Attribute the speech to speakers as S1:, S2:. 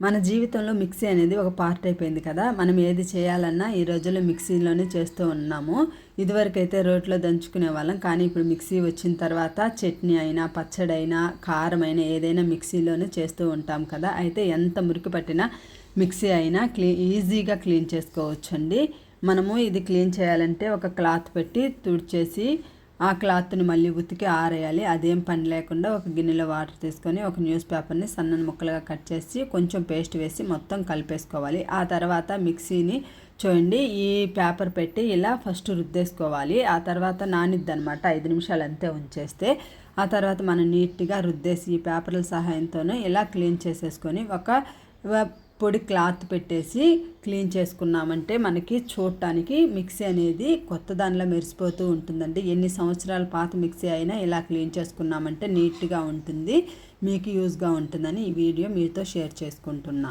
S1: మన జీవితంలో మిక్సీ అనేది ఒక పార్ట్ అయిపోయింది కదా. మనం ఏది చేయాలన్నా ఈ రోజుల్లో మిక్సీలోనే చేస్తూ ఉన్నాము. ఇదివరకైతే రోట్లో దంచుకునే వాళ్ళం. కానీ ఇప్పుడు మిక్సీ వచ్చిన తర్వాత చట్నీ అయినా పచ్చడి అయినా కారం అయినా ఏదైనా మిక్సీలోనే చేస్తూ ఉంటాం కదా. అయితే ఎంత మురికి పట్టినా మిక్సీ అయినా క్లీ ఈజీగా క్లీన్ చేసుకోవచ్చండి. మనము ఇది క్లీన్ చేయాలంటే ఒక క్లాత్ పెట్టి తుడిచేసి ఆ క్లాత్ని మళ్ళీ ఉతికి ఆరేయాలి. అదేం పని లేకుండా ఒక గిన్నెలో వాటర్ తీసుకొని ఒక న్యూస్ పేపర్ని సన్నని ముక్కలుగా కట్ చేసి కొంచెం పేస్ట్ వేసి మొత్తం కలిపేసుకోవాలి. ఆ తర్వాత మిక్సీని చూడండి ఈ పేపర్ పెట్టి ఇలా ఫస్ట్ రుద్దేసుకోవాలి. ఆ తర్వాత నానిద్ది అనమాట ఐదు నిమిషాలు అంతే ఉంచేస్తే ఆ తర్వాత మనం నీట్గా రుద్దేసి ఈ పేపర్ల సహాయంతోనే ఇలా క్లీన్ చేసేసుకొని ఒక పొడి క్లాత్ పెట్టేసి క్లీన్ చేసుకున్నామంటే మనకి చూడటానికి మిక్సీ అనేది కొత్త దానిలో మెరిసిపోతూ ఉంటుందండి. ఎన్ని సంవత్సరాల పాత మిక్సీ అయినా ఇలా క్లీన్ చేసుకున్నామంటే నీట్గా ఉంటుంది మీకు యూజ్గా ఉంటుందని ఈ వీడియో మీతో షేర్ చేసుకుంటున్నాను